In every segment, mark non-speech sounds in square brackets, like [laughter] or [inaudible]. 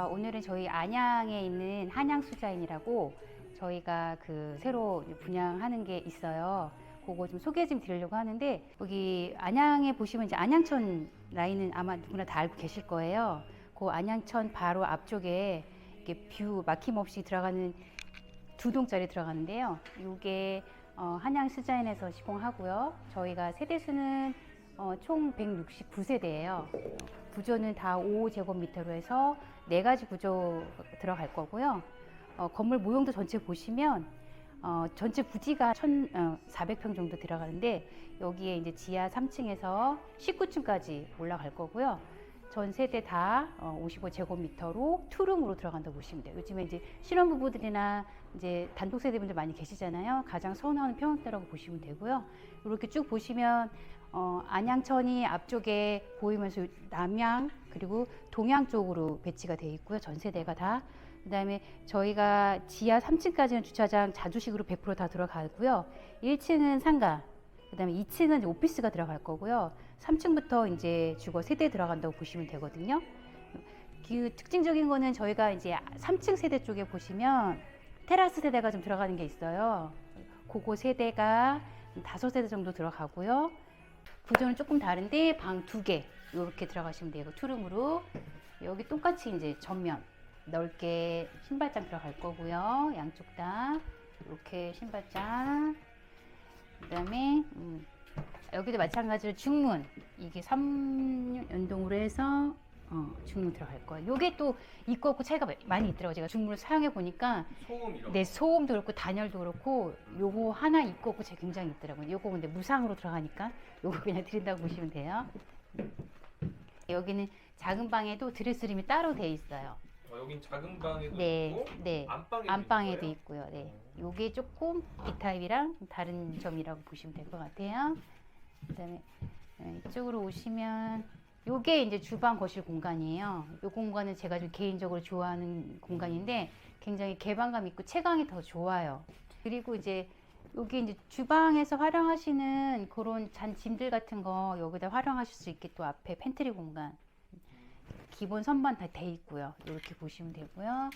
아, 오늘은 저희 안양에 있는 한양 수자인이라고 저희가 그 새로 분양하는 게 있어요. 그거 좀 소개 좀 드리려고 하는데 여기 안양에 보시면 이제 안양천 라인은 아마 누구나 다 알고 계실 거예요. 그 안양천 바로 앞쪽에 이렇게 뷰 막힘없이 들어가는 두 동짜리 들어가는데요. 이게 어, 한양 스자인에서 시공하고요. 저희가 세대수는 어, 총 169세대예요. 구조는 다 5제곱미터로 해서 네 가지 구조 들어갈 거고요. 어, 건물 모형도 전체 보시면 어, 전체 부지가 1,400평 정도 들어가는데 여기에 이제 지하 3층에서 19층까지 올라갈 거고요. 전 세대 다 55제곱미터로 투룸으로 들어간다고 보시면 돼요. 요즘에 이제 신혼부부들이나 이제 단독 세대분들 많이 계시잖아요. 가장 선호하는 평형대라고 보시면 되고요. 이렇게 쭉 보시면 어, 안양천이 앞쪽에 보이면서 남양 그리고 동양 쪽으로 배치가 돼 있고요. 전 세대가 다. 그다음에 저희가 지하 3층까지는 주차장 자주식으로 100%다 들어가고요. 1층은 상가, 그다음에 2층은 이제 오피스가 들어갈 거고요. 3층부터 이제 주거 세대 들어간다고 보시면 되거든요. 그 특징적인 거는 저희가 이제 3층 세대 쪽에 보시면 테라스 세대가 좀 들어가는 게 있어요. 그거 세대가 다섯 세대 정도 들어가고요. 구조는 조금 다른데 방 두 개 이렇게 들어가시면 되고 투룸으로 여기 똑같이 이제 전면 넓게 신발장 들어갈 거고요. 양쪽 다 이렇게 신발장. 그다음에 음, 여기도 마찬가지로 중문 이게 3연동으로 해서 어, 중문 들어갈 거예요. 요게 또 있고 없고 차이가 많이 있더라고요. 제가 중문을 사용해 보니까 소음 이런 네, 소음도 그렇고 단열도 그렇고 요거 하나 있고 없고 제가 굉장히 있더라고요. 요거 근데 무상으로 들어가니까 요거 그냥 드린다고 보시면 돼요. 여기는 작은 방에도 드레스룸이 따로 돼 있어요. 어, 여긴 작은 방에도 네, 있고 네. 안방에도, 안방에도 있는 있고요. 네. 요게 조금 B 타입이랑 다른 점이라고 보시면 될 것 같아요. 그다음에 어, 이쪽으로 오시면 요게 이제 주방 거실 공간이에요. 요 공간은 제가 좀 개인적으로 좋아하는 공간인데 굉장히 개방감 있고 채광이 더 좋아요. 그리고 이제 여기 이제 주방에서 활용하시는 그런 잔 짐들 같은 거 여기다 활용하실 수 있게 또 앞에 팬트리 공간 기본 선반 다 돼 있고요. 이렇게 보시면 되고요.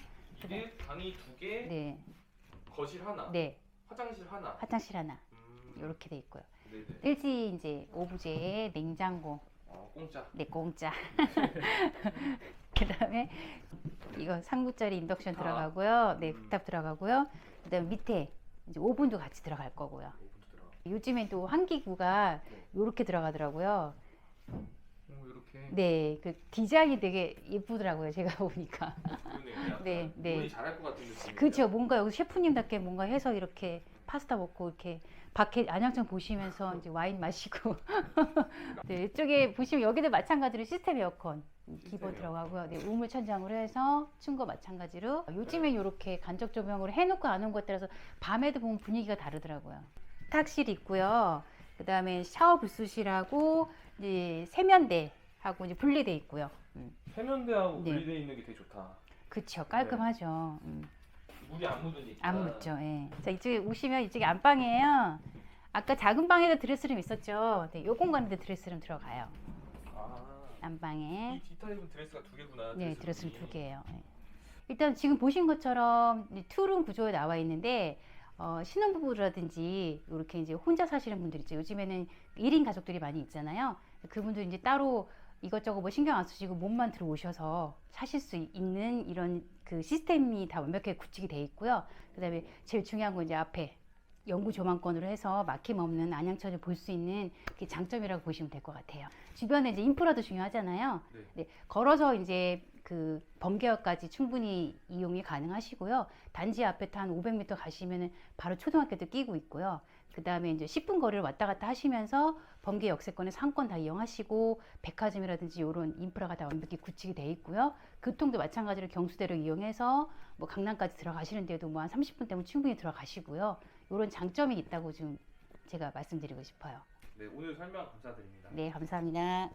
이게 방이 두 개, 네, 거실 하나, 네, 화장실 하나. 화장실 하나 음, 이렇게 돼 있고요. 네네. 이제 오브제에 냉장고, 어, 공짜. 네 공짜. [laughs] 그다음에 이거 상부짜리 인덕션 국탑. 들어가고요. 네, 음. 국탑 들어가고요. 그다음 밑에 이제 오븐도 같이 들어갈 거고요. 요즘엔 또 한기구가 이렇게 들어가더라고요. 어, 이렇게. 네, 그 디자인이 되게 예쁘더라고요. 제가 [laughs] 보니까. 그러네요. 약간 네, 네. 요리 잘할 것 같은 느낌. 그렇죠. 뭔가 여기 셰프님답게 뭔가 해서 이렇게 파스타 먹고 이렇게 밖에 안양천 보시면서 이제 와인 마시고. [laughs] 네, 이쪽에 보시면 여기도 마찬가지로 시스템 에어컨 기본 들어가고요. 네, 우물 천장으로 해서 층거 마찬가지로 요즘에 이렇게 간접 조명으로 해놓고 안 온 것에 따라서 밤에도 보면 분위기가 다르더라고요. 탁실 있고요. 그다음에 샤워 부스실하고 이제 세면대 하고 이제 분리돼 있고요. 음, 세면대하고 네. 분리되어 있는 게 되게 좋다. 그쵸 깔끔하죠. 음. 물이 안 묻으니까. 안 묻죠. 예. 자, 이쪽에 오시면 이쪽에 안방이에요. 아까 작은 방에도 드레스룸 있었죠. 네, 요 공간에도 드레스룸 들어가요. 아. 안방에. 이 D타입은 드레스가 두 개구나. 네. 드레스룸 두 개예요. 예. 일단 지금 보신 것처럼 이 투룸 구조에 나와 있는데 어, 신혼부부라든지 이렇게 이제 혼자 사시는 분들 있죠. 요즘에는 1인 가족들이 많이 있잖아요. 그분들 이제 따로 이것저것 뭐 신경 안 쓰시고 몸만 들어오셔서 사실 수 있는 이런 그 시스템이 다 완벽하게 구축이 돼 있고요. 그다음에 제일 중요한 건 이제 앞에 영구 조망권으로 해서 막힘 없는 안양천을 볼 수 있는 그 장점이라고 보시면 될 것 같아요. 주변에 이제 인프라도 중요하잖아요. 네. 네, 걸어서 이제 그 번개역까지 충분히 이용이 가능하시고요. 단지 앞에 한 500m 가시면은 바로 초등학교도 끼고 있고요. 그 다음에 이제 10분 거리를 왔다 갔다 하시면서 번개 역세권의 상권 다 이용하시고 백화점이라든지 이런 인프라가 다 완벽히 구축이 돼 있고요. 교통도 마찬가지로 경수대로 이용해서 뭐 강남까지 들어가시는데도 뭐 한 30분 때면 충분히 들어가시고요. 이런 장점이 있다고 좀 제가 말씀드리고 싶어요. 네, 오늘 설명 감사드립니다. 네, 감사합니다. 네.